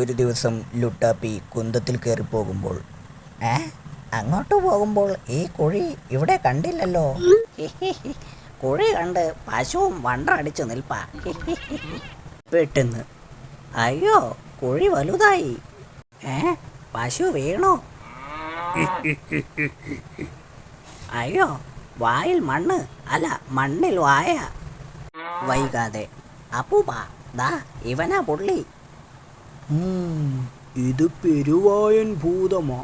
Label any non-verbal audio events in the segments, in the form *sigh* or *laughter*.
ഒരു ദിവസം ലുട്ടാപ്പി കുന്തത്തിൽ കയറി പോകുമ്പോൾ ഏ അങ്ങോട്ട് പോകുമ്പോൾ ഈ കുഴി ഇവിടെ കണ്ടില്ലല്ലോ? കുഴി കണ്ട് പശുവും വണ്ടടിച്ചു നിൽപ്പാ. പെട്ടെന്ന് അയ്യോ കുഴി വലുതായി. ഏ പശു വീണു. അയ്യോ വായിൽ മണ്ണ് അല്ല മണ്ണിൽ വായ. വൈകാതെ അപ്പൂപ്പ ദാ ഇവനാ പുള്ളി. ഇത് പെരുവായൻ ഭൂതമാ.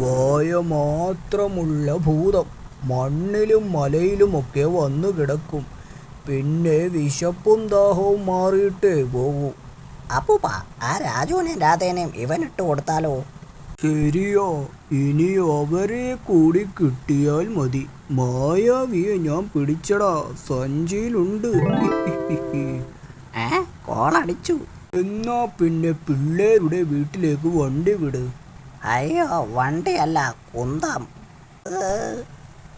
വായ മാത്രമുള്ള ഭൂതം. മണ്ണിലും മലയിലുമൊക്കെ വന്നു കിടക്കും. പിന്നെ വിശപ്പും ദാഹവും മാറിയിട്ടേ പോകൂ അപ്പൂപ്പ ആ രാജുവിനെയും രാധേനെയും ഇവനിട്ട് കൊടുത്താലോ? ശരിയോ ഇനി അവരെ കൂടി കിട്ടിയാൽ മതി. മായാവിയെ ഞാൻ പിടിച്ചടാ സഞ്ചിയിലുണ്ട്. *laughs* ഏ കോളടിച്ചു എന്നാ പിന്നെ പിള്ളേരുടെ വീട്ടിലേക്ക് വണ്ടി വിട്. അയ്യോ വണ്ടിയല്ല കുന്തം.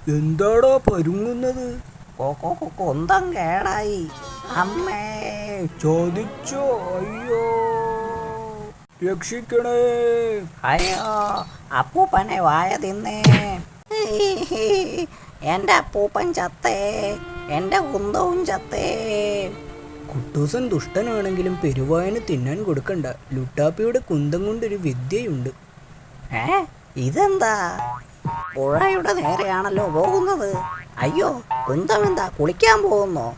എന്താടോ പരുങ്ങുന്നത്? കുന്തം കേടായി. അമ്മേ. ചോദിച്ചോ? അയ്യോ. രക്ഷിക്കണേ. അയ്യോ അപ്പൂപ്പനെ വായ തിന്നേ. എന്റെ അപ്പൂപ്പൻ ചത്തേ. എന്റെ കുന്തവും ചത്തേ. കുട്ടൂസൻ ദുഷ്ടനാണെങ്കിലും പെരുവായന് തിന്നാൻ കൊടുക്കണ്ട. ലുട്ടാപ്പിയുടെ കുന്തം കൊണ്ടൊരു വിദ്യയുണ്ട്. ഏ ഇതെന്താ? പുഴയുടെ നേരെയാണല്ലോ പോകുന്നത്. അയ്യോ കുന്തം എന്താ കുളിക്കാൻ പോകുന്നോ?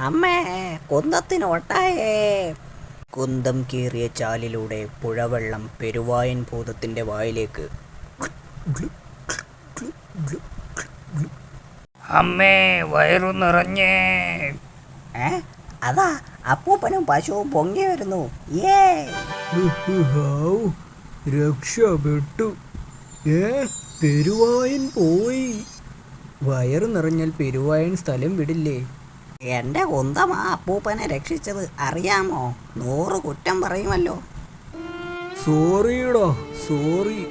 അമ്മേ കുന്തത്തിന് ഒട്ടായേ. കുന്തം കീറിയ ചാലിലൂടെ പുഴവെള്ളം പെരുവായൻ ഭൂതത്തിന്റെ വായിലേക്ക്. അമ്മേ വയറു നിറഞ്ഞേ. ഏ? അതാ അപ്പൂപ്പനും പശുവും പൊങ്ങി വരുന്നു ഏ രക്ഷപ്പെട്ടു ഏ പെരുവായൻ പോയി. വയറ് നിറഞ്ഞാൽ പെരുവായൻ സ്ഥലം വിടില്ലേ? എന്റെ കുന്തമാ അപ്പൂപ്പനെ രക്ഷിച്ചത് അറിയാമോ? നൂറ് കുറ്റം പറയുമല്ലോ. സോറിയടാ സോറി.